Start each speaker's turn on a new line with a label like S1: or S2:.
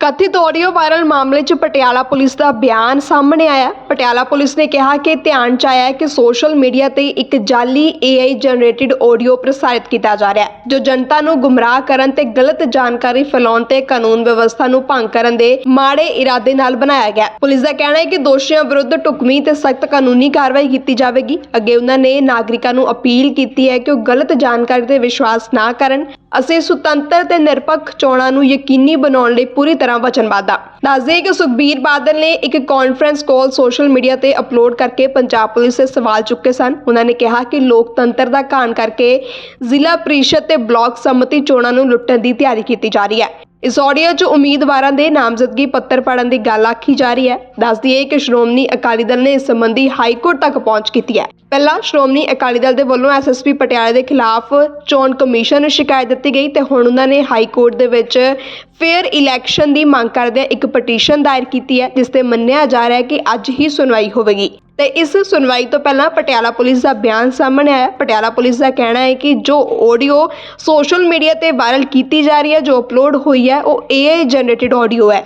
S1: ਕਥਿਤ audio viral ਮਾਮਲੇ 'ਚ ਪਟਿਆਲਾ ਪੁਲਿਸ ਦਾ ਬਿਆਨ ਸਾਹਮਣੇ ਆਇਆ। ਪਟਿਆਲਾ ਪੁਲਿਸ ਨੇ ਕਿਹਾ ਕਿ ਧਿਆਨ 'ਚ ਆਇਆ ਹੈ ਕਿ ਸੋਸ਼ਲ ਮੀਡੀਆ ਤੇ ਇੱਕ ਜਾਲੀ AI ਜਨਰੇਟਿਡ ਆਡੀਓ ਪ੍ਰਸਾਰਿਤ ਕੀਤਾ ਜਾ ਰਿਹਾ ਹੈ, ਜੋ ਜਨਤਾ ਨੂੰ ਗੁੰਮਰਾਹ ਕਰਨ ਤੇ ਗਲਤ ਜਾਣਕਾਰੀ ਫੈਲਾਉਣ ਤੇ ਕਾਨੂੰਨ ਵਿਵਸਥਾ ਨੂੰ ਭੰਗ ਕਰਨ ਦੇ ਮਾੜੇ ਇਰਾਦੇ ਨਾਲ ਬਣਾਇਆ ਗਿਆ ਪੁਲਿਸ ਦਾ ਕਹਿਣਾ ਹੈ ਕਿ ਦੋਸ਼ੀਆਂ ਵਿਰੁੱਧ ਢੁਕਵੀਂ ਤੇ ਸਖਤ ਕਾਨੂੰਨੀ ਕਾਰਵਾਈ ਕੀਤੀ ਜਾਵੇਗੀ। ਅੱਗੇ ਉਹਨਾਂ ਨੇ ਨਾਗਰਿਕਾਂ ਨੂੰ ਅਪੀਲ ਕੀਤੀ ਹੈ ਕਿ ਉਹ ਗਲਤ ਜਾਣਕਾਰੀ ਤੇ ਵਿਸ਼ਵਾਸ ਨਾ ਕਰਨ। ਅਸੀਂ ਸੁਤੰਤਰ ਤੇ ਨਿਰਪੱਖ ਚੋਣਾਂ ਨੂੰ ਯਕੀਨੀ ਬਣਾਉਣ ਲਈ ਪੂਰੀ ਤਰ੍ਹਾਂ ਵਚਨਬੱਧ ਹਾਂ ਦੱਸਦੇ ਕਿ ਸੁਖਬੀਰ ਬਾਦਲ ਨੇ ਇੱਕ ਕਾਨਫਰੰਸ ਕਾਲ ਸੋਸ਼ਲ ਮੀਡੀਆ ਤੇ ਅਪਲੋਡ ਕਰਕੇ ਪੰਜਾਬ ਪੁਲਿਸ ਦੇ ਸਵਾਲ ਚੁੱਕੇ ਸਨ। ਉਹਨਾਂ ਨੇ ਕਿਹਾ ਕਿ ਲੋਕਤੰਤਰ ਦਾ ਘਾਣ ਕਰਕੇ ਜ਼ਿਲ੍ਹਾ ਪ੍ਰੀਸ਼ਦ ਤੇ ਬਲਾਕ ਸੰਮਤੀ ਚੋਣਾਂ ਨੂੰ ਲੁੱਟਣ ਦੀ ਤਿਆਰੀ ਕੀਤੀ ਜਾ ਰਹੀ ਹੈ। ਇਸ ਆਡੀਓ 'ਚ ਉਮੀਦਵਾਰਾਂ ਦੇ ਨਾਮਜ਼ਦਗੀ ਪੱਤਰ ਪੜਨ ਦੀ ਗੱਲ ਆਖੀ ਜਾ ਰਹੀ ਹੈ। ਦੱਸਦੀ ਹੈ ਕਿ ਸ਼੍ਰੋਮਣੀ ਅਕਾਲੀ ਦਲ ਨੇ ਇਸ ਸੰਬੰਧੀ ਹਾਈ ਕੋਰਟ ਤੱਕ ਪਹੁੰਚ ਕੀਤੀ ਹੈ। ਪਹਿਲਾਂ ਸ਼੍ਰੋਮਣੀ ਅਕਾਲੀ ਦਲ ਦੇ ਵੱਲੋਂ ਐਸਐਸਪੀ ਪਟਿਆਲੇ ਦੇ ਖਿਲਾਫ ਚੋਣ ਕਮਿਸ਼ਨ ਨੂੰ ਸ਼ਿਕਾਇਤ ਦਿੱਤੀ ਗਈ ਤੇ ਹੁਣ ਉਹਨਾਂ ਨੇ ਹਾਈ ਕੋਰਟ ਦੇ ਵਿੱਚ ਫੇਅਰ ਇਲੈਕਸ਼ਨ ਦੀ ਮੰਗ ਕਰਦਿਆਂ ਇੱਕ ਪਟੀਸ਼ਨ ਦਾਇਰ ਕੀਤੀ ਹੈ, ਜਿਸ ਤੇ ਮੰਨਿਆ ਜਾ ਰਿਹਾ ਹੈ ਕਿ ਅੱਜ ਹੀ ਸੁਣਵਾਈ ਹੋਵੇਗੀ। ਤੇ ਇਸ ਸੁਣਵਾਈ ਤੋਂ ਪਹਿਲਾਂ ਪਟਿਆਲਾ ਪੁਲਿਸ ਦਾ ਬਿਆਨ ਸਾਹਮਣੇ ਆਇਆ। ਪਟਿਆਲਾ ਪੁਲਿਸ ਦਾ ਕਹਿਣਾ ਹੈ ਕਿ ਜੋ ਆਡੀਓ ਸੋਸ਼ਲ ਮੀਡੀਆ ਤੇ ਵਾਇਰਲ ਕੀਤੀ ਜਾ ਰਹੀ ਹੈ, ਜੋ ਅਪਲੋਡ ਹੋਈ ਹੈ, ਉਹ AI ਜਨਰੇਟਿਡ ਆਡੀਓ ਹੈ।